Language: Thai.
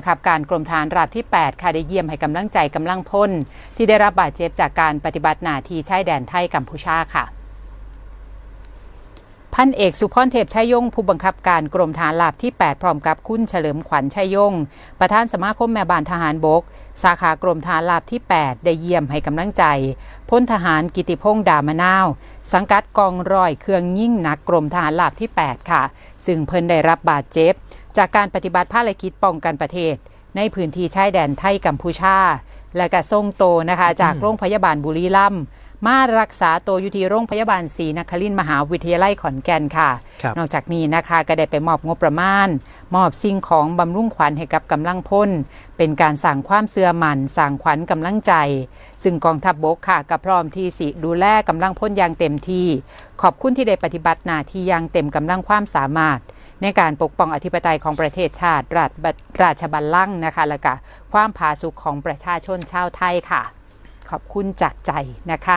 บังคับการกรมทหารราบที่ 8 ค่ะได้เยี่ยมให้กำลังใจกำลังพล ที่ได้รับบาดเจ็บจากการปฏิบัติหน้าที่ชายแดนไทยกัมพูชาค่ะพันเอกสุพรเทพชัยยง ผู้บังคับการกรมทหารลาบที่ 8 พร้อมกับคุณเฉลิมขวัญชัยยง ประธานสมาคมแม่บ้านทหารบก สาขากรมทหารลาบที่ 8 ได้เยี่ยมให้กำลังใจพลทหารกิติพงษ์ดามะนาว สังกัดกองร้อยเครื่องยิ่งหนักกรมทหารลาบที่ 8 ค่ะ ซึ่งเพิ่นได้รับบาดเจ็บ จากการปฏิบัติภารกิจป้องกันประเทศ ในพื้นที่ชายแดนไทยกัมพูชา และก็ส่งโตวนะคะ จากโรงพยาบาลบุรีรัมย์มารักษาตัวอยู่ที่โรงพยาบาลศรีนครินทร์มหาวิทยาลัยขอนแก่นค่ะครับนอกจากนี้นะคะก็ได้ไปมอบงบประมาณ มอบสิ่งของบำรุงขวัญให้กับกำลังพล เป็นการสั่งความเสื่อมันสั่งขวัญกำลังใจ ซึ่งกองทัพบบกค่ะก็พร้อมที่สิดูแลกำลังพลอย่างเต็มที่ ขอบคุณที่ได้ปฏิบัติหน้าที่อย่างเต็มกำลังความสามารถ ในการปกป้องอธิปไตยของประเทศชาติราชบัราชบัลลังก์นะคะและก็ความผาสุกของประชาชนชาวไทยค่ะ ขอบคุณจากใจนะคะ